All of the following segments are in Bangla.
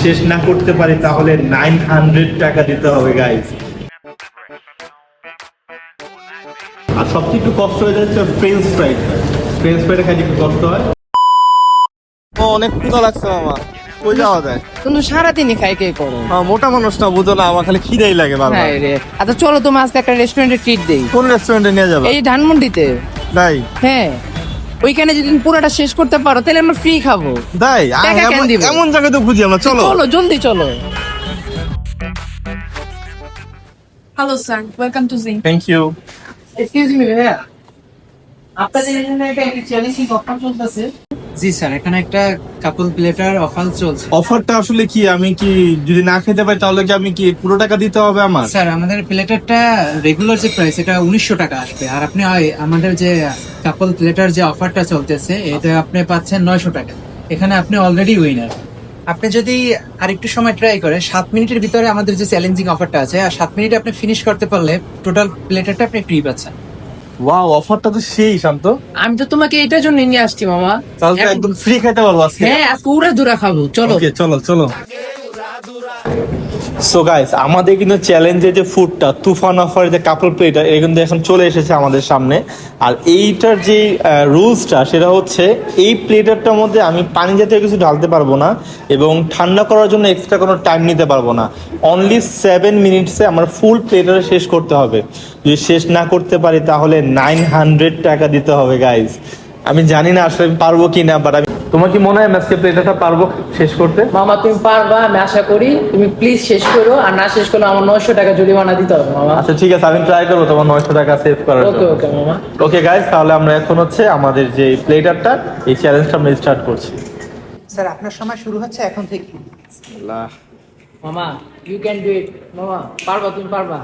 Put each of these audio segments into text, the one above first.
শেষ না করতে পারি তাহলে নাইন হান্ড্রেড টাকা দিতে হবে গাইজ আর সবচেয়ে একটু কষ্ট হয়ে যাচ্ছে ফ্রেঞ্চ ফ্রাইড ফ্রেঞ্চ ফ্রাইটা খাইতে একটু কষ্ট হয়। ও অনেক ক্ষুধা লাগছে মামা। কই যাওয়া যায়? কিন্তু সারাদিনই খাই কে করো? মোটা মানুষ না বুঝো না আমার খালি খিদেই লাগে বারবার। আচ্ছা চলো তুমি আজকে একটা রেস্টুরেন্টে ট্রিট দেই। কোন রেস্টুরেন্টে নিয়ে যাবে? এই ধানমন্ডিতে। তাই? হ্যাঁ। ওইখানে যদি তুমি পুরোটা শেষ করতে পারো তাহলে আমরা ফ্রি খাব। তাই? আহ, টাকা কেন এমন- দিবে? এমন জায়গায় তো খুঁজি আমরা চলো। চলো জলদি চলো। Hello, sir. Welcome to Zing. Thank you excuse me ভাইয়া। আপনাদের এখানে একটা চ্যালেঞ্জিং অফার চলতেছে? জি স্যার এখানে একটা কাপল প্লেটার অফার চলছে। অফারটা আসলে কি? আমি কি যদি না খেতে পাই তাহলে কি আমি কি পুরো টাকা দিতে হবে আমার? স্যার আমাদের প্লেটারটা রেগুলার যে প্রাইস এটা উনিশশো টাকা আসবে। আর আপনি আমাদের যে কাপল প্লেটার যে অফারটা চলতেছে এটা আপনি পাচ্ছেন নয়শো টাকা। এখানে আপনি অলরেডি উইনার আপনি যদি আর একটু সময় ট্রাই করেন সাত মিনিটের ভিতরে আমাদের যে চ্যালেঞ্জিং অফারটা আছে আর সাত মিনিটে আপনি ফিনিশ করতে পারলে টোটাল প্লেটারটা আপনি ফ্রি পাচ্ছেন। ওয়াও অফারটা তো সেই শান্ত। আমি তো তোমাকে এটার জন্য নিয়ে আসছি মামা। তাহলে তো একদম ফ্রি খেতে পারব আজকে। হ্যাঁ আজকে উড়া দুরা খাব চলো। চলো চলো। সো গাইস আমাদের কিন্তু চ্যালেঞ্জে যে ফুডটা তুফান অফার যে কাপল প্লেটা এটা কিন্তু এখন চলে এসেছে আমাদের সামনে। আর এইটার যে রুলসটা সেটা হচ্ছে এই প্লেটারটার মধ্যে আমি পানি জাতীয় কিছু ঢালতে পারব না এবং ঠান্ডা করার জন্য এক্সট্রা কোনো টাইম নিতে পারব না। অনলি সেভেন মিনিটসে আমার ফুল প্লেটার শেষ করতে হবে। যদি শেষ না করতে পারি তাহলে নাইন হান্ড্রেড টাকা দিতে হবে গাইস আমি জানি না আসলে আমি পারব কি না বাট আমি তোমার কি মনে হয় আজকে প্লেটারটা পারব শেষ করতে? মামা তুমি পারবা আমি আশা করি। তুমি প্লিজ শেষ করো আর না শেষ করলে আমার নয়শো টাকা জরিমানা দিতে হবে মামা। আচ্ছা ঠিক আছে আমি ট্রাই করব তোমার নয়শো টাকা সেভ করার ওকে ওকে মামা। ওকে গাইজ তাহলে আমরা এখন হচ্ছে আমাদের যে প্লেটারটা এই চ্যালেঞ্জটা আমরা স্টার্ট করছি। স্যার আপনার সময় শুরু হচ্ছে এখন থেকে। মামা ইউ ক্যান ডু ইট মামা পারবা তুমি পারবা।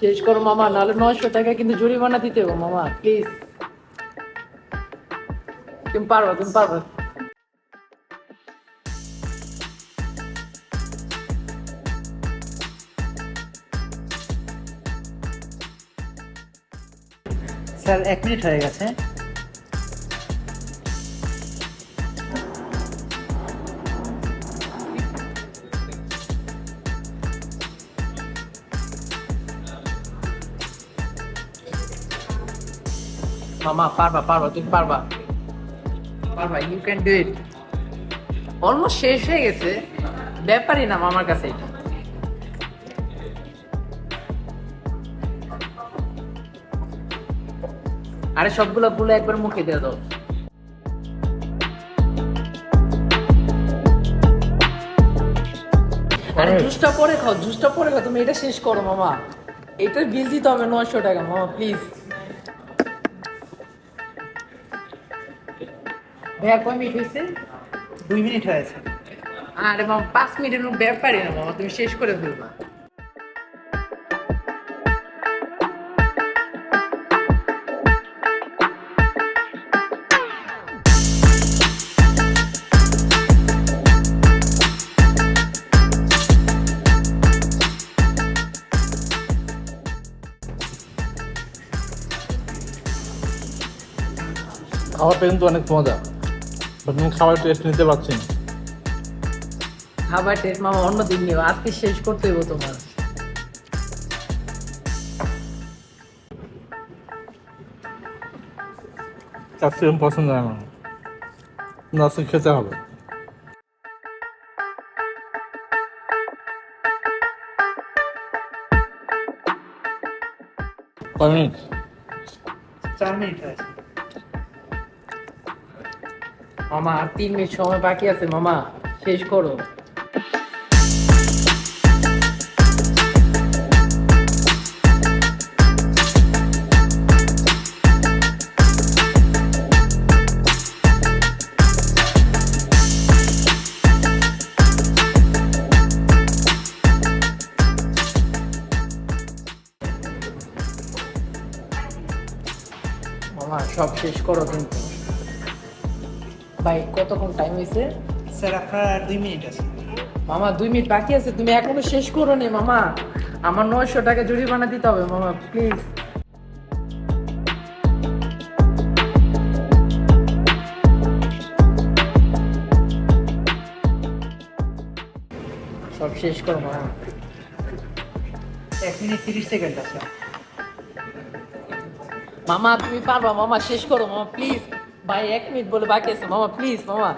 শেষ করো মামা, নাহলে নয়শো টাকা কিন্তু জরিমানা দিতে হবে মামা প্লিজ তুমি পারবা তুমি পারবা স্যার, এক মিনিট হয়ে গেছে। মামা পারবা পারবা তুমি পারবা। পারবা you can do it almost শেষ হয়ে গেছে। ব্যাপারই না মামার কাছে এটা। আরে সবগুলো গুলো একবার মুখে দিয়ে দাও। আরে জুসটা পরে খাও জুসটা পরে খাও তুমি এটা শেষ করো মামা। এটার বিল দিতে হবে নয়শো টাকা মামা প্লিজ ভাইয়া কয় মিনিট হয়েছে দুই মিনিট হয়েছে। আরে মামা পাঁচ মিনিটের ব্যাপারই না মামা তুমি শেষ করে ফেলবা। খাবারটা কিন্তু অনেক মজা। আমি খাবার টেস্ট নিতে পারছি খাবার টেস্ট মামা অন্য দিন নিও। আজকে শেষ করতে হইব তোমার। চাচ্ছিলাম পছন্দ হয় আমার কিন্তু আজকে খেতে হবে। কয় মিনিট? চার মিনিট হয়েছে মামা, আর তিন মিনিট সময় বাকি আছে, মামা, শেষ করো। মামা, সব শেষ করো কিন্তু। ভাই কতক্ষণ টাইম হয়েছে? স্যার আপনার দুই মিনিট আছে। মামা দুই মিনিট বাকি আছে। তুমি এখনও শেষ করো নি মামা। আমার নয়শো টাকা জরিমানা দিতে হবে মামা প্লিজ সব শেষ করো মামা। এক মিনিট তিরিশ সেকেন্ড আছে। মামা তুমি পারবা মামা শেষ করো মামা প্লিজ ভাই এক মিনিট বলে বাকি আছে। মামা প্লিজ মামা।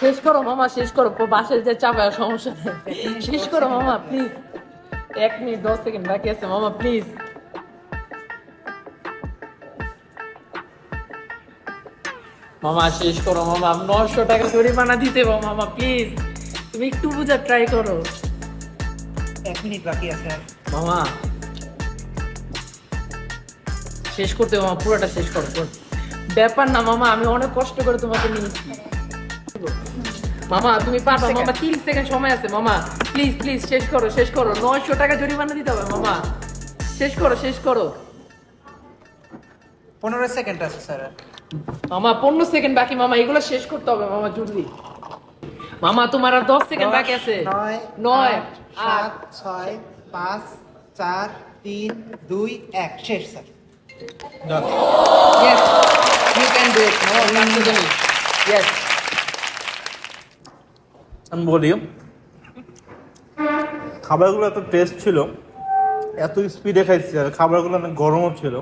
শেষ করো মামা শেষ করো। বাসের যে চাপে আর সমস্যা নেই। শেষ করো মামা প্লিজ এক মিনিট দশ সেকেন্ড বাকি আছে মামা প্লিজ মামা শেষ করো মামা। নশো টাকা জরিমানা দিতে মামা প্লিজ তুমি একটু বুঝার ট্রাই করো। এক মিনিট বাকি আছে। মামা শেষ করতে মামা পুরোটা শেষ করো পুরো। ব্যাপার না মামা আমি অনেক কষ্ট করে তোমাকে নিয়েছি। মামা তুমি পারবা মামা তিরিশ সেকেন্ড সময় আছে মামা। প্লিজ প্লিজ শেষ করো শেষ করো। নয়শো টাকা জরিমানা দিতে হবে মামা। শেষ করো শেষ করো। পনেরো সেকেন্ড আছে স্যার। মামা পনেরো সেকেন্ড বাকি মামা এগুলো শেষ করতে হবে মামা জলদি মামা তোমার আর দশ সেকেন্ড বাকি আছে। নয় আট। ছয় পাঁচ চার তিন দুই এক। শেষ sir. Yes, you can do it. No, me. Yes. আমি বলি খাবারগুলো এত টেস্ট ছিল এত স্পিডে খাইছি আর খাবারগুলো অনেক গরমও ছিল।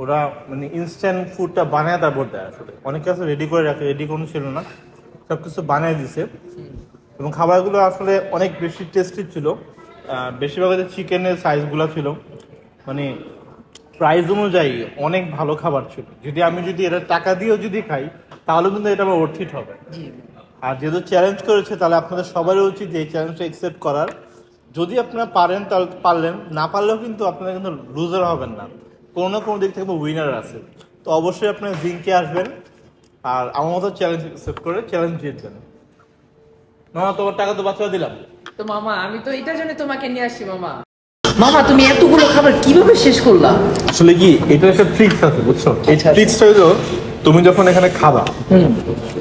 ওরা মানে ইনস্ট্যান্ট ফুডটা বানায় তারপর দেয় আসলে। অনেক কাছে রেডি করে রাখে রেডি কোনো ছিল না। সব কিছু বানিয়ে দিছে। এবং খাবারগুলো আসলে অনেক বেশি টেস্টি ছিল। বেশিরভাগ যে চিকেনের সাইজগুলো ছিল। মানে প্রাইস অনুযায়ী অনেক ভালো খাবার ছিল। যদি আমি যদি এটা টাকা দিয়েও যদি খাই তাহলে কিন্তু এটা আমার অর্থিত হবে। আর যেহেতু চ্যালেঞ্জ করেছে তাহলে আপনাদের সবারই উচিত এই চ্যালেঞ্জটা অ্যাকসেপ্ট করার। যদি আপনারা পারেন তাহলে পারলেন। না পারলেও কিন্তু আপনারা কিন্তু লুজার হবেন না। কোনো না কোনো দিক থেকে উইনার আছে। তো অবশ্যই আপনারা জিঙ্কে আসবেন। আর আমার মতো চ্যালেঞ্জ অ্যাকসেপ্ট করে চ্যালেঞ্জ জিতবেন। মামা তোমার টাকা তো বাঁচা দিলাম। তো মামা আমি তো এটার জন্য তোমাকে নিয়ে আসছি মামা। মামা তুমি এতগুলো খাবার কীভাবে শেষ করলা? আসলে কি এটা একটা ট্রিক্স আছে বুঝছ? এই। ট্রিক্সটা হলো তুমি যখন এখানে খাবা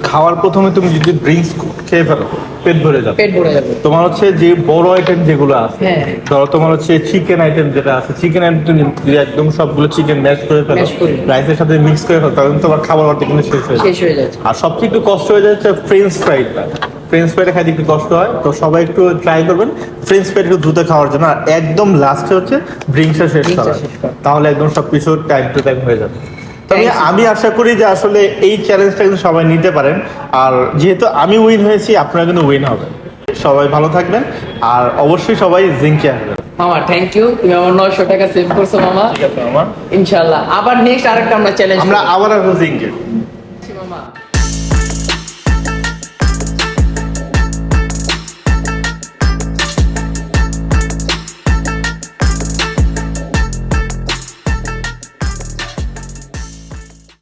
খাওয়ার প্রথমে তুমি যদি ড্রিঙ্কস খেয়ে ফেলো পেট ভরে যাবে। পেট ভরে যাবে। তোমার হচ্ছে যে বড় আইটেম যেগুলো আছে হ্যাঁ। ধরো তোমার হচ্ছে চিকেন আইটেম যেটা আছে চিকেন আইটেম একদম সবগুলো চিকেন ম্যাশ করে ফেলো রাইসের সাথে মিক্স করে ফেলো তখন তোমার খাবার অর্ধেক শেষ হয়ে যায় যাচ্ছে। আর সবচেয়ে একটু কষ্ট হয়ে যাচ্ছে ফ্রেঞ্চ ফ্রাইটা ফ্রেঞ্চ ফ্রাইটা খাইতে একটু কষ্ট হয় তো সবাই একটু ট্রাই করবেন ফ্রেঞ্চ ফ্রাইড একটু দ্রুত খাওয়ার জন্য। আর একদম লাস্টে হচ্ছে ড্রিঙ্কসটা শেষ করা। তাহলে একদম সবকিছু টাইম টু টাইম হয়ে যাবে। তবে আমি আশা করি যে আসলে এই চ্যালেঞ্জটা কিন্তু সবাই নিতে পারেন। আর যেহেতু আমি উইন হয়েছি আপনারা কিন্তু উইন হবেন। সবাই ভালো থাকবেন। আর অবশ্যই সবাই জিঙ্কে আসবেন। মামা থ্যাংক ইউ তুমি আমার নয়শো টাকা সেভ করছ মামা। ঠিক আছে আমার ইনশাল্লাহ আবার নেক্সট আরেকটা আমরা চ্যালেঞ্জ আমরা আবার আসব জিঙ্কে মামা।